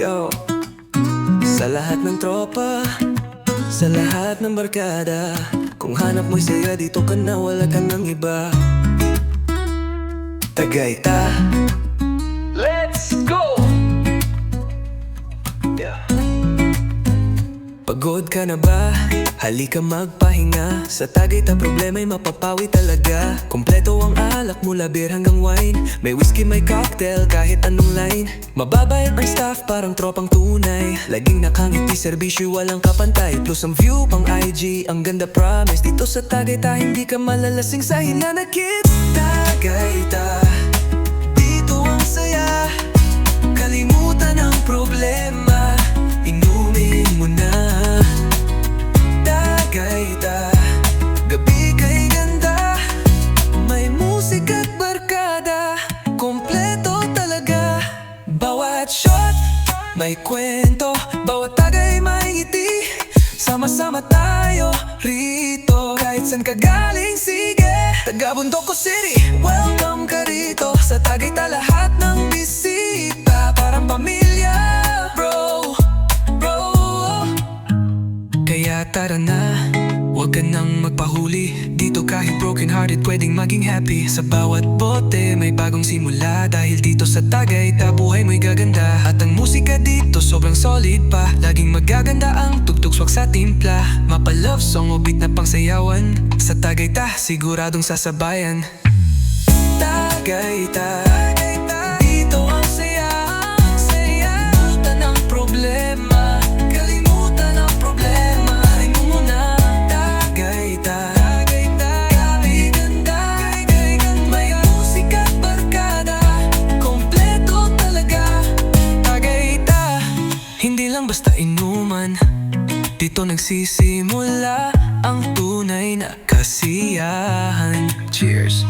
Yo Sa lahat ng tropa Sa lahat ng barkada Kung hanap mo'y saya dito ka na Wala ka ng iba. Tagayta Pagod ka na ba? Halika magpahinga. Sa Tagayta problema'y mapapawi talaga. Kompleto ang alak mula beer hanggang wine. May whiskey, may cocktail, kahit anong line. Mababayad ang staff, parang tropang tunay. Laging nakangiti, serbisyo, walang kapantay. Plus ang view pang IG, ang ganda promise. Dito sa Tagayta, hindi ka malalasing sa hinanakit Tagayta, dito May kwento Bawat tagay may ngiti Sama-sama tayo rito Kahit saan ka galing, sige. Taga Bundoko City Welcome ka rito. Sa Tagayta lahat ng bisita Parang pamilya, bro Bro. Kaya tara na, huwag ka nang magpahuli. Dito kahit broken hearted pwedeng maging happy. Sa bawat bote may bagong simula. Dahil dito sa Tagayta buhay mo'y gaganda. At ang musika solid pa. Laging magaganda ang tugtog swak sa timpla. Mapa love song o beat na pangsayawan. Sa Tagayta siguradong sasabayan. Tagayta basta inuman. Dito nagsisimula Ang tunay na kasiyahan. Cheers